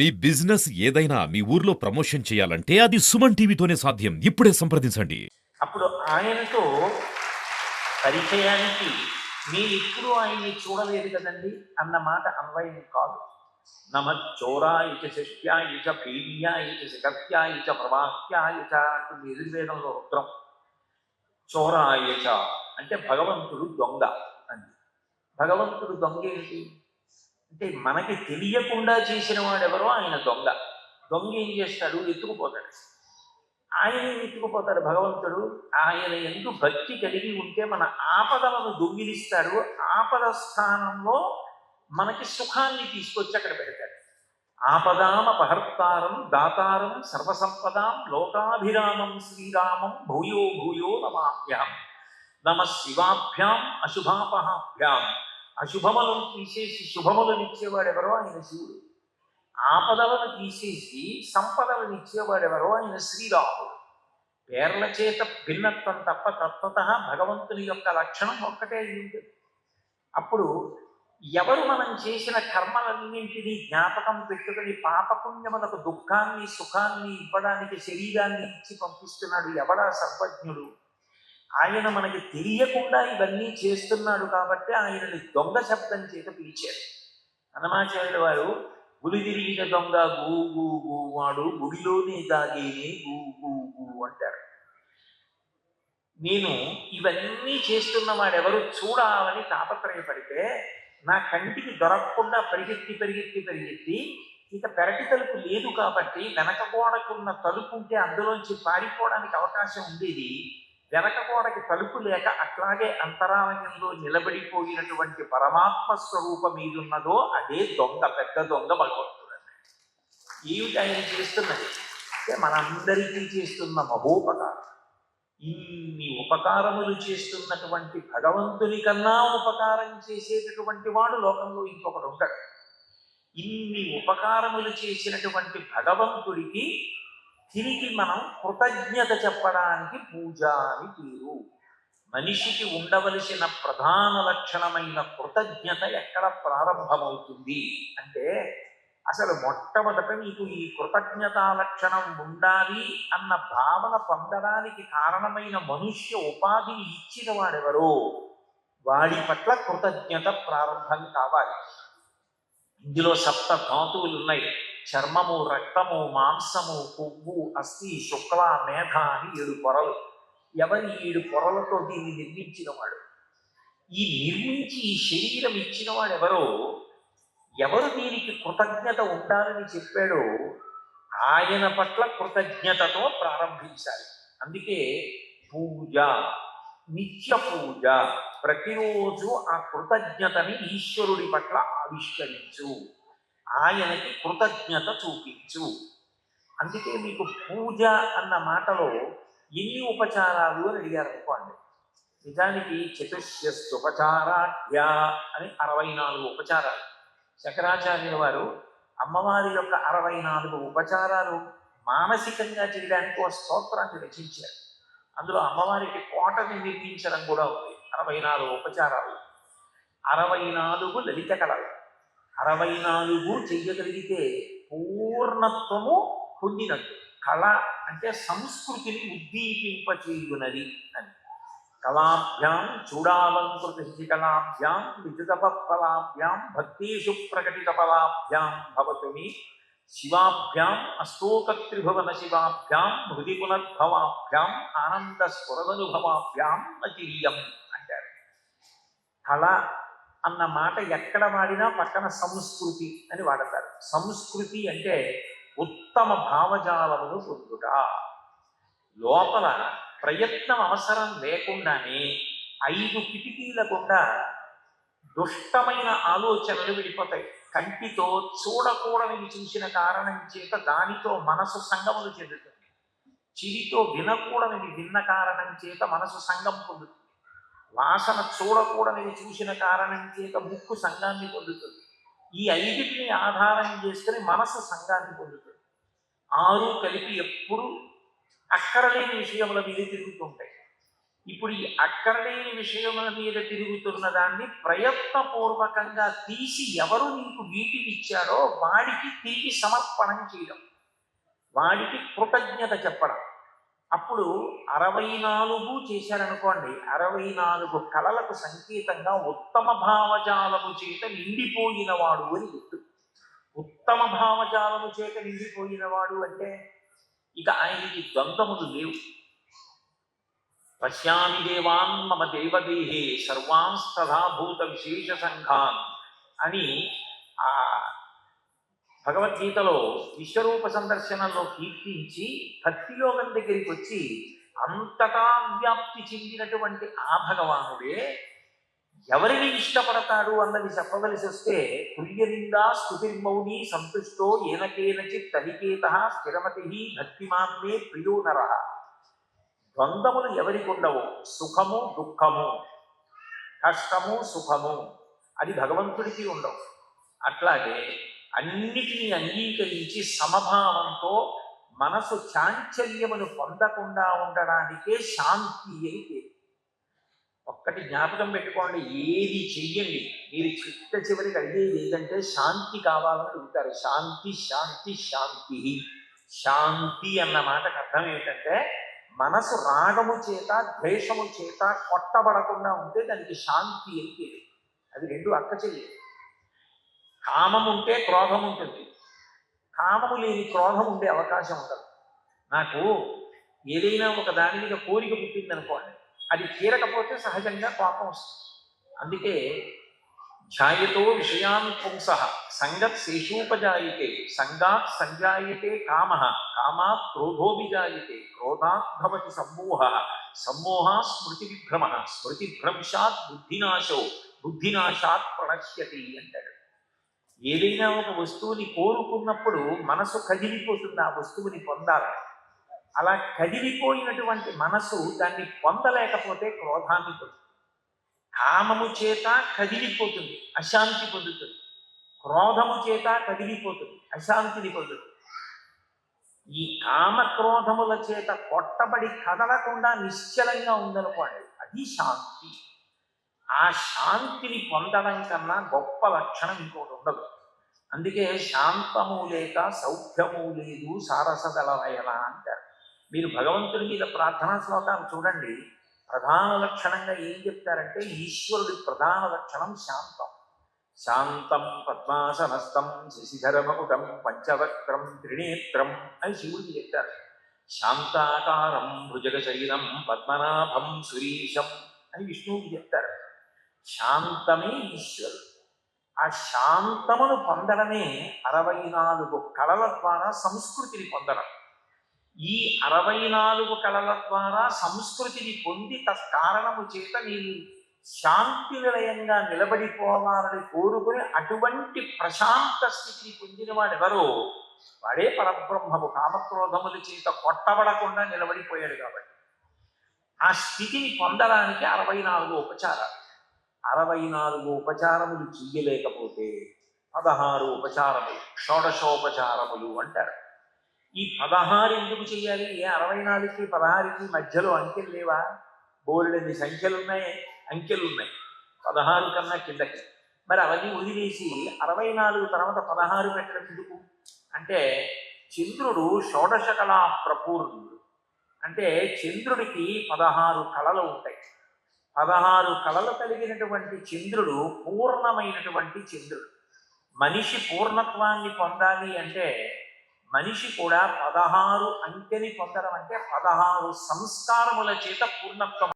మీ business ఏదైనా మీ ఊర్లో promotion చేయాలంటే అది సుమన్ టీవీతోనే సాధ్యం. ఇప్పుడే సంప్రదించండి. అప్పుడు ఆయనతో పరిచయానికి మీరు ఇప్పుడు ఆయన్ని చూడలేదు కదండి అన్న మాట అన్వయం కాదు. నమ చోరాయుచ చ శిష్యాయ చ ప్రవాహ్యాయుచ చ శిఖత్యాయ చ ప్రవాహ్యాయ అంటుంది ఎదుర్వేదంలో రుద్రం. చోరాయ అంటే భగవంతుడు దొంగ అని భగవంతుడు దొంగ ఏంటి? అంటే మనకి తెలియకుండా చేసిన వాడెవరో ఆయన దొంగ. దొంగ ఏం చేస్తాడు? ఎత్తుకుపోతాడు ఆయన ఎత్తుకుపోతాడు భగవంతుడు ఆయన ఎందు భక్తి కలిగి ఉంటే మన ఆపదలను దొంగిలిస్తాడు. ఆపద స్థానంలో మనకి సుఖాన్ని తీసుకొచ్చి అక్కడ పెడతాడు. ఆపదాం అపహర్తారం దాతారం సర్వసంపదాం లోకాభిరామం శ్రీరామం భూయో భూయో నమాభ్యాం నమ శివాభ్యాం అశుభాపహాభ్యాం. అశుభములను తీసేసి శుభములను ఇచ్చేవాడు ఎవరో ఆయన శివుడు. ఆపదలను తీసేసి సంపదలను ఇచ్చేవాడెవరో ఆయన శ్రీరాముడు. పేర్ల చేత భిన్నత్వం తప్ప తత్వత భగవంతుని యొక్క లక్షణం ఒక్కటే ఉంది అప్పుడు ఎవరు మనం చేసిన కర్మలన్నింటినీ జ్ఞాపకం పెట్టుకుని పాపపుణ్యములకు దుఃఖాన్ని సుఖాన్ని ఇవ్వడానికి శరీరాన్ని ఇచ్చి పంపిస్తున్నాడు ఎవడా సర్వజ్ఞుడు? ఆయన మనకి తెలియకుండా ఇవన్నీ చేస్తున్నాడు కాబట్టి ఆయనని దొంగ శబ్దం చేత పిలిచారు. హనుమాచార్యుల వారు గులిదిరిగిన దొంగ గూ గూ గూ వాడు గుడిలోనే దాగేనే గూ గూ గూ అంటారు. నేను ఇవన్నీ చేస్తున్న వాడెవరు చూడాలని తాపత్రయపడితే నా కంటికి దొరకకుండా పరిగెత్తి పరిగెత్తి పరిగెత్తి ఇక పెరటి తలుపు లేదు కాబట్టి వెనక గోడకున్న తలుపు ఉంటే అందులోంచి పారిపోవడానికి అవకాశం ఉండేది. వెనక గోడకి తలుపు లేక అట్లాగే అంతరాలయంలో నిలబడిపోయినటువంటి పరమాత్మ స్వరూపం మీదున్నదో అదే దొంగ పెద్ద దొంగ భగవంతుడు. ఏమిటి ఆయన చేస్తున్నది? అంటే మనందరికీ చేస్తున్న మహోపకారం. ఇన్ని ఉపకారములు చేస్తున్నటువంటి భగవంతుని కన్నా ఉపకారం చేసేటటువంటి వాడు లోకంలో ఇంకొకడు ఉంటాడు ఇన్ని ఉపకారములు చేసినటువంటి భగవంతుడికి తిరిగి మనం కృతజ్ఞత చెప్పడానికి పూజ అని పేరు. మనిషికి ఉండవలసిన ప్రధాన లక్షణమైన కృతజ్ఞత ఎక్కడ ప్రారంభమవుతుంది? అంటే అసలు మొట్టమొదట నీకు ఈ కృతజ్ఞతా లక్షణం ఉండాలి అన్న భావన పొందడానికి కారణమైన మనుష్య ఉపాధిని ఇచ్చిన వాడెవరో వాడి పట్ల కృతజ్ఞత ప్రారంభం కావాలి. ఇందులో సప్త ధాతువులు ఉన్నాయి చర్మము రక్తము మాంసము కొవ్వు అస్థి శుక్ల మేధ అని ఏడు పొరలు. ఎవరి ఏడు పొరలతో దీన్ని నిర్మించినవాడు ఈ నిర్మించి ఈ శరీరం ఇచ్చినవాడు ఎవరో? ఎవరు దీనికి కృతజ్ఞత ఉండాలని చెప్పాడో ఆయన పట్ల కృతజ్ఞతతో ప్రారంభించాలి. అందుకే పూజ నిత్య పూజ ప్రతిరోజు ఆ కృతజ్ఞతని ఈశ్వరుడి పట్ల ఆవిష్కరించు. ఆయనకి కృతజ్ఞత చూపించు. అందుకే మీకు పూజ అన్న మాటలో ఎన్ని ఉపచారాలు అని అడిగారు అనుకోండి. నిజానికి చతుష్యస్తుపచారాఢ్య అని అరవై నాలుగు ఉపచారాలు. శంకరాచార్యుల వారు అమ్మవారి యొక్క అరవై నాలుగు ఉపచారాలు మానసికంగా చేయడానికి ఒక స్తోత్రాన్ని రచించారు. అందులో అమ్మవారికి కోటని నిర్మించడం కూడా ఉంది. అరవై నాలుగు ఉపచారాలు. అరవై నాలుగు లలిత కళలు. అరవై నాలుగు చెయ్యగలిగితే పూర్ణత్వము పొందినట్టు కళ అంటే సంస్కృతిని ఉద్దీపింపచేయునది అని. కళాభ్యాం చూడాలంకృత కళాభ్యాం విద్యుతపఫలాభ్యాం భక్తేషు ప్రకటిత ఫలాభ్యాం భవతు మీ శివాభ్యాం అష్టోకత్రిభువన శివాభ్యాం హృది పునర్భవాభ్యాం ఆనంద స్ఫురదనుభవాభ్యాం అచిర్యం అంటారు. కళ అన్న మాట ఎక్కడ వాడినా పక్కన సంస్కృతి అని వాడతారు. సంస్కృతి అంటే ఉత్తమ భావజాలమును పొందుట. లోపల ప్రయత్నం అవసరం లేకుండానే ఐదు కిటికీల గుండా దుష్టమైన ఆలోచనలు విడిపోతాయి. కంటితో చూడకూడనివి చూసిన కారణం చేత దానితో మనసు సంగములు చెందుతుంది. చిరితో వినకూడనివి విన్న కారణం చేత మనసు సంగం పొందుతుంది. వాసన చూడకూడని చూసిన కారణం చేత ముక్కు సంఘాన్ని పొందుతుంది. ఈ ఐదిటిని ఆధారం చేసుకుని మనసు సంఘాన్ని పొందుతుంది. ఆరు కలిపి ఎప్పుడు అక్కరలేని విషయముల మీద తిరుగుతుంటాయి. ఇప్పుడు ఈ అక్కరలేని విషయముల మీద తిరుగుతున్న దాన్ని ప్రయత్నపూర్వకంగా తీసి ఎవరు నీకు వీటిని ఇచ్చారో వాడికి తిరిగి సమర్పణం చేయడం. వాడికి కృతజ్ఞత చెప్పడం. అప్పుడు అరవై నాలుగు చేశారనుకోండి అరవై నాలుగు కళలకు సంకేతంగా ఉత్తమ భావజాలము చేత నిండిపోయినవాడు అని గుర్తు ఉత్తమ భావజాలము చేత నిండిపోయినవాడు అంటే ఇక ఆయనకి ద్వంద్వములు లేవు. పశ్యామి దేవాన్ మమ దేవదేహే సర్వాంస్తథాభూత విశేష సంఘాన్ అని ఆ భగవద్గీతలో విశ్వరూప సందర్శనంలో కీర్తించి భక్తియోగం దగ్గరికి వచ్చి అంతటా వ్యాప్తి చెందినటువంటి ఆ భగవానుడే ఎవరిని ఇష్టపడతాడు అన్నది చెప్పవలసి వస్తే తుల్యనిందా స్థుతిర్మౌని సంతుష్టో ఏనకేనచిత్ తనికేత స్థిరమతి భక్తిమాత్మే ప్రియో నర. ద్వంద్వములు ఎవరికి ఉండవు? సుఖము దుఃఖము. కష్టము సుఖము. అది భగవంతుడికి ఉండవు. అట్లాగే అన్నిటినీ అంగీకరించి సమభావంతో మనసు చాంచల్యమును పొందకుండా ఉండడానికే శాంతి అని పేరు. ఒక్కటి జ్ఞాపకం పెట్టుకోండి ఏది చెయ్యండి. మీరు చిట్ట చివరికి అడిగేది ఏంటంటే శాంతి కావాలని అడుగుతారు. శాంతి శాంతి శాంతి. శాంతి అన్న మాటకు అర్థం ఏంటంటే మనసు రాగము చేత ద్వేషము చేత కొట్టబడకుండా ఉంటే దానికి శాంతి అని పేరు. అది రెండు అక్క చెయ్యి. కామం ఉంటే క్రోధం ఉంటుంది కామము లేని క్రోధం ఉండే అవకాశం ఉండదు నాకు ఏదైనా ఒక దాని మీద కోరిక పుట్టింది అనుకోండి అది తీరకపోతే సహజంగా కోపం వస్తుంది అందుకే ధ్యాయతో విషయాన్ పుంస సంగత్ శేషూపజాయితే సంగాత్ సంజాయతే కామ కామాత్ క్రోధోభిజాయతే క్రోధాత్ భవతి సమ్మోహ సమ్మోహ స్మృతి విభ్రమ స్మృతి భ్రంశాత్ బుద్ధినాశో బుద్ధినాశాత్ ప్రణశ్యతి అంటాడు ఏదైనా ఒక వస్తువుని కోరుకున్నప్పుడు మనసు కదిలిపోతుంది ఆ వస్తువుని పొందాలి. అలా కదిలిపోయినటువంటి మనసు దాన్ని పొందలేకపోతే క్రోధాన్ని పొందుతుంది. కామము చేత కదిలిపోతుంది అశాంతి పొందుతుంది. క్రోధము చేత కదిలిపోతుంది అశాంతిని పొందుతుంది. ఈ కామ క్రోధముల చేత కొట్టబడి కదలకుండా నిశ్చలంగా ఉందనుకోండి అది శాంతి. ఆ శాంతిని పొందడం కన్నా గొప్ప లక్షణం ఇంకోటి ఉండదు. అందుకే శాంతము లేక సౌఖ్యము లేదు సారసదళవయల అంటారు. మీరు భగవంతుడి మీద ప్రార్థనా శ్లోకాలు చూడండి. ప్రధాన లక్షణంగా ఏం చెప్తారంటే ఈశ్వరుడి ప్రధాన లక్షణం శాంతం. శాంతం పద్మాసనస్థం శశిధరమకుటం పంచవక్రం త్రినేత్రం అని శివుడికి చెప్తారు. శాంతాకారం భుజగ శరీరం పద్మనాభం సురీశం అని విష్ణువుకి చెప్తారు. శాంతమే ఈశ్వరుడు. ఆ శాంతమును పొందడమే అరవై నాలుగు కళల ద్వారా సంస్కృతిని పొందడం. ఈ అరవై నాలుగు కళల ద్వారా సంస్కృతిని పొంది కారణము చేత నేను శాంతి నిలయంగా నిలబడిపోవాలని కోరుకుని అటువంటి ప్రశాంత స్థితిని పొందిన వాడెవరో వాడే పరబ్రహ్మము. కామక్రోధముల చేత కొట్టబడకుండా నిలబడిపోయాడు కాబట్టి. ఆ స్థితిని పొందడానికి అరవై నాలుగు ఉపచారాలు. అరవై నాలుగు ఉపచారములు చెయ్యలేకపోతే పదహారు ఉపచారములు షోడశోపచారములు అంటారు. ఈ పదహారు ఎందుకు చెయ్యాలి? ఏ అరవై నాలుగుకి పదహారుకి మధ్యలో అంకెలు లేవా? బోలెడన్ని సంఖ్యలు ఉన్నాయి అంకెలు ఉన్నాయి పదహారు కన్నా కిందకి. మరి అవన్నీ వదిలేసి అరవై నాలుగు తర్వాత పదహారు పెట్టడం ఎందుకు? అంటే చంద్రుడు షోడశ కళా ప్రపూర్ణుడు. అంటే చంద్రుడికి పదహారు కళలు ఉంటాయి. పదహారు కళలు కలిగినటువంటి చంద్రుడు పూర్ణమైనటువంటి చంద్రుడు. మనిషి పూర్ణత్వాన్ని పొందాలి అంటే మనిషి కూడా పదహారు అంకెని పొందడం అంటే పదహారు సంస్కారముల చేత పూర్ణత్వం.